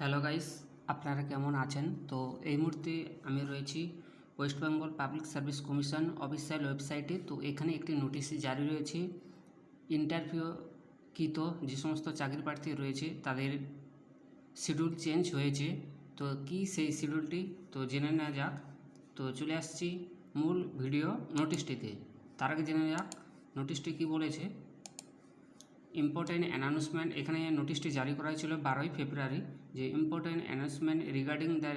Hello guys আপনারা কেমন আছেন? তো এই মুহূর্তে আমি রয়েছি West Bengal Public Service Commission official ওয়েবসাইটে তো এখানে একটি নোটিশ জারি রয়েছে। ইন্টারভিউকৃত যে সমস্ত চাকরি প্রার্থী রয়েছে, তাদের শিডিউল চেঞ্জ হয়েছে। তো কি সেই শিডিউলটি তো জেনে নেওয়া যাক। তো চলে আসছি মূল ভিডিও নোটিশটিতে তার আগে জেনে যাক নোটিশটি কী বলেছে? ইম্পর্টেন্ট অ্যানাউন্সমেন্ট এখানে নোটিশটি জারি করা হয়েছিল বারোই ফেব্রুয়ারি যে important announcement regarding the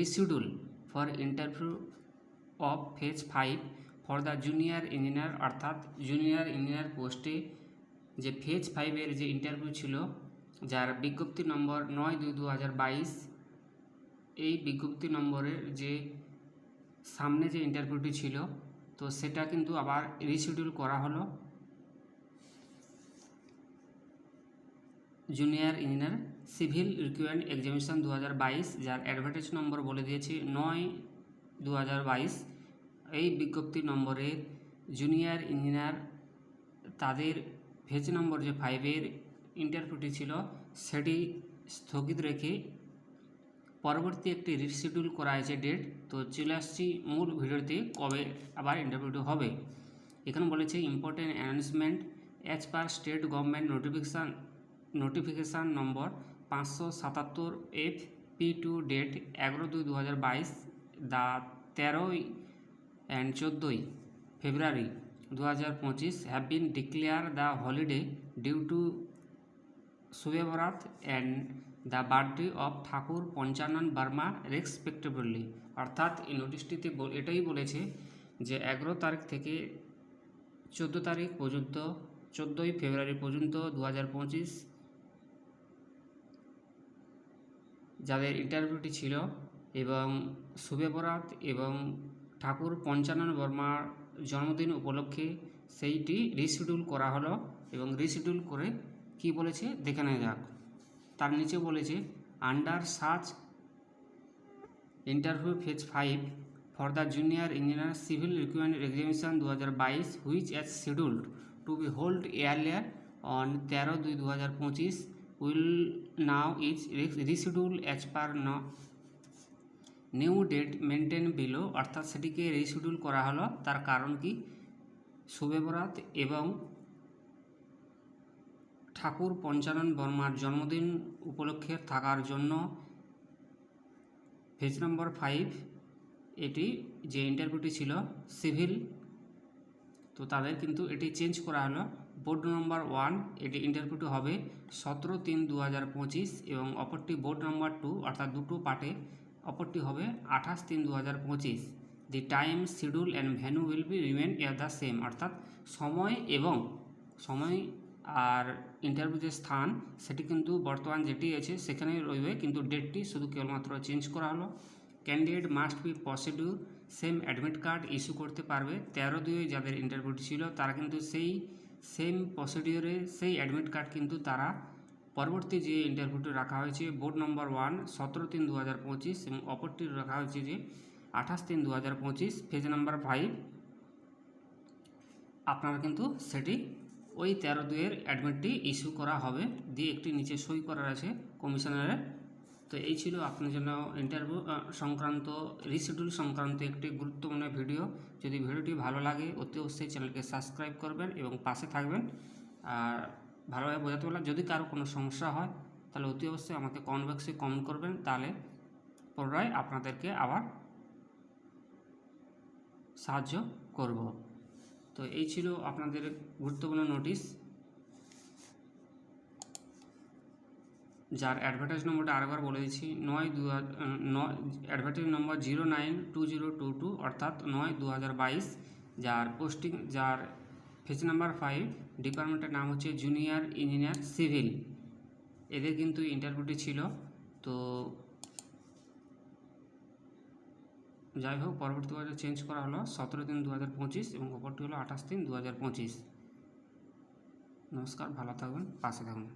reschedule for interview of phase five for the junior engineer অর্থাৎ জুনিয়র ইঞ্জিনিয়ার পোস্টে যে ফেজ ফাইভের যে ইন্টারভিউ ছিল, যার বিজ্ঞপ্তি নম্বর নয় দুই দু হাজার বাইশ, এই বিজ্ঞপ্তি নম্বরের যে সামনে যে ইন্টারভিউটি ছিল, তো সেটা কিন্তু আবার রিশিডিউল করা হলো। Junior engineer civil required examination দু হাজার বাইশ, যার অ্যাডভার্টাইজ নম্বর বলে দিয়েছি নয় দু এই বিজ্ঞপ্তি নম্বরে জুনিয়র ইঞ্জিনিয়ার তাদের ফেজ নম্বর যে ফাইভের ইন্টারভিউটি ছিল, সেটি স্থগিত রেখে পরবর্তী একটি রিশিডিউল করা হয়েছে ডেট তো চলে আসছি মূল ভিডিওতে, কবে আবার ইন্টারভিউটি হবে। এখানে বলেছে important announcement as per state government notification notification number পাঁচশো সাতাত্তর এফ পি টু ডেট এগারো দুই দু হাজার বাইশ দা তেরোই অ্যান্ড চোদ্দোই ফেব্রুয়ারি দু হাজার পঁচিশ have been declare the holiday due to Shube Barat and the birthday of Thakur Panchanan Barma respectively অর্থাৎ এই নোটিশটিতে এটাই বলেছে যে এগারো তারিখ থেকে চোদ্দ তারিখ পর্যন্ত, চোদ্দোই ফেব্রুয়ারি পর্যন্ত দু হাজার পঁচিশ যাদের ইন্টারভিউটি ছিল এবং শুভে বরাত এবং ঠাকুর পঞ্চানন বর্মার জন্মদিন উপলক্ষে সেইটি রিশিডিউল করা হলো এবং রিশিডিউল করে কি বলেছে দেখে নেওয়া যাক। তার নিচে বলেছে, under such interview phase five for the junior engineer civil requirement examination দু হাজার বাইশ which as scheduled to be hold earlier on তেরো দুই দু হাজার পঁচিশ will now is reschedule as per ন নিউ ডেট মেনটেন বিলো অর্থাৎ সেটিকে রিশিডিউল করা হলো, তার কারণ কি? শুভে বরাত এবং ঠাকুর পঞ্চানন বর্মার জন্মদিন উপলক্ষে থাকার জন্য পেজ নম্বর ফাইভ এটি যে ইন্টারভিউটি ছিল সিভিল তো তাদের কিন্তু এটি চেঞ্জ করা হলো। বোর্ড নম্বর ওয়ান, এটি ইন্টারভিউটি হবে সতেরো তিন দু হাজার পঁচিশ এবং অপরটি বোর্ড নম্বর টু, অর্থাৎ দুটো পার্টে অপরটি হবে আঠাশ তিন দু হাজার পঁচিশ। The time schedule and venue will be remain at the same অর্থাৎ সময় এবং সময় আর ইন্টারভিউ যে স্থান, সেটি কিন্তু বর্তমান যেটি আছে, সেখানেই রইবে, কিন্তু ডেটটি শুধু কেবলমাত্র চেঞ্জ করা হলো। Candidate must be procedure same admit card issue করতে পারবে। তেরো দুই যাদের ইন্টারভিউটি ছিল, তারা কিন্তু সেই সেম প্রসিডিওরে সেই অ্যাডমিট কার্ড কিন্তু তারা পরবর্তী যে ইন্টারভিউটি রাখা হয়েছে বোর্ড নম্বর ওয়ান সতেরো তিন দু হাজার পঁচিশ এবং অপরটি রাখা হয়েছে যে আঠাশ তিন দু হাজার পঁচিশ পেজ নাম্বার ফাইভ আপনারা কিন্তু সেটি ওই তেরো দুইয়ের অ্যাডমিটটি ইস্যু করা হবে। দিয়ে একটি নিচে সই করার আছে কমিশনারের তো এই ছিল আপনার জন্য ইন্টারভিউ সংক্রান্ত রিশিডিউল সংক্রান্ত একটি গুরুত্বপূর্ণ ভিডিও যদি ভিডিওটি ভালো লাগে, অতি অবশ্যই চ্যানেলকে সাবস্ক্রাইব করবেন এবং পাশে থাকবেন। আর ভালোভাবে বোঝাতে পারলাম যদি কারও কোনো সমস্যা হয়, তাহলে অতি অবশ্যই আমাকে কমেন্ট বক্সে কমেন্ট করবেন। তাহলে পুনরায় আপনাদেরকে আবার সাহায্য করব। তো এই ছিল আপনাদের গুরুত্বপূর্ণ নোটিশ যার অ্যাডভার্টাইজ নম্বরটা আরেকবার বলে দিচ্ছি, নয় দু নয় advertise number zero nine two zero two two অর্থাৎ নয় দু হাজার বাইশ, যার পোস্টিং যার ফেজ নাম্বার ফাইভ ডিপার্টমেন্টের নাম হচ্ছে জুনিয়র ইঞ্জিনিয়ার সিভিল এদের কিন্তু ইন্টারভিউটি ছিল, তো যাই হোক, পরবর্তী বছর চেঞ্জ করা হলো সতেরো তিন দু হাজার পঁচিশ এবং অপরটি হলো আঠাশ তিন দু হাজার পঁচিশ। নমস্কার, ভালো থাকবেন, পাশে থাকুন।